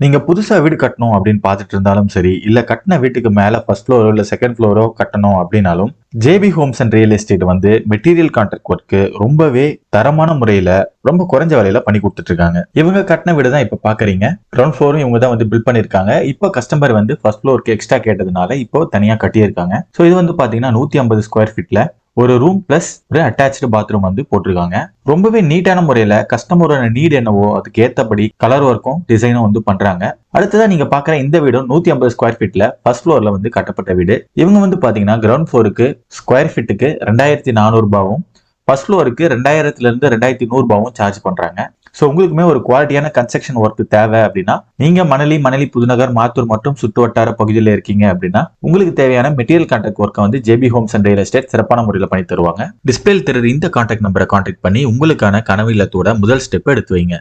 நீங்க புதுசா வீடு கட்டணும் அப்படின்னு பார்த்துட்டு இருந்தாலும் சரி இல்ல கட்டின வீட்டுக்கு மேல ஃபர்ஸ்ட் ஃப்ளோரோ இல்ல செகண்ட் ஃப்ளோரோ கட்டணும் அப்படின்னாலும் JP Homes and real estate வந்து மெட்டீரியல் கான்ட்ராக்ட் ஒர்க்கு ரொம்பவே தரமான முறையில ரொம்ப குறைஞ்ச விலையில பண்ணி கொடுத்துட்டு இருக்காங்க. இவங்க கட்டின வீடு தான் இப்ப பாக்குறீங்க. கிரவுண்ட் ஃப்ளோரும் இவங்க தான் வந்து பில்ட் பண்ணிருக்காங்க இப்போ கஸ்டமர் வந்து ஃபர்ஸ்ட் ஃப்ளோருக்கு எக்ஸ்ட்ரா கேட்டதுனால இப்போ தனியா கட்டியிருக்காங்க. ஸோ இது வந்து பாத்தீங்கன்னா நூத்தி ஐம்பது ஸ்கொயர் ஃபீட்ல ஒரு ரூம் பிளஸ் ஒரு அட்டாச்சு பாத்ரூம் வந்து போட்டிருக்காங்க. ரொம்பவே நீட்டான முறையில கஸ்டமரோட நீட் என்னவோ அதுக்கு ஏத்தபடி கலர் ஒர்க்கும் டிசைனும் வந்து பண்றாங்க. அடுத்ததான் நீங்க பாக்குற இந்த வீடும் நூத்தி ஐம்பது ஸ்கொயர் ஃபீட்ல ஃபர்ஸ்ட் ஃபுளோர்ல வந்து கட்டப்பட்ட வீடு. இவங்க வந்து பாத்தீங்கன்னா கிரவுண்ட் ஃப்ளோருக்கு ஸ்கொயர் ஃபீட்டுக்கு ரெண்டாயிரத்தி நானூறு ரூபாவும் ஃபர்ஸ்ட் ஃப்ளோருக்கு ரெண்டாயிரத்துல இருந்து ரெண்டாயிரத்தி நூறு ரூபாவும் சார்ஜ் பண்றாங்க. ஸோ உங்களுக்குமே ஒரு குவாலிட்டியான கன்ஸ்ட்ரக்ஷன் ஒர்க் தேவை அப்படின்னா நீங்க மணலி மணலி புதுநகர் மாத்தூர் மற்றும் சுற்று வட்டார பகுதியில் இருக்கீங்க அப்படின்னா உங்களுக்கு தேவையான மெட்டீரியல் கான்ட்ராக்ட் ஒர்க்கை வந்து JP Homes and real estate சிறப்பான முறையில் பண்ணி தருவாங்க. டிஸ்பிளே தெரியுற இந்த கான்டாக்ட் நம்பரை கான்டாக்ட் பண்ணி உங்களுக்கான கனவு இல்லத்தோட முதல் ஸ்டெப் எடுத்து வைங்க.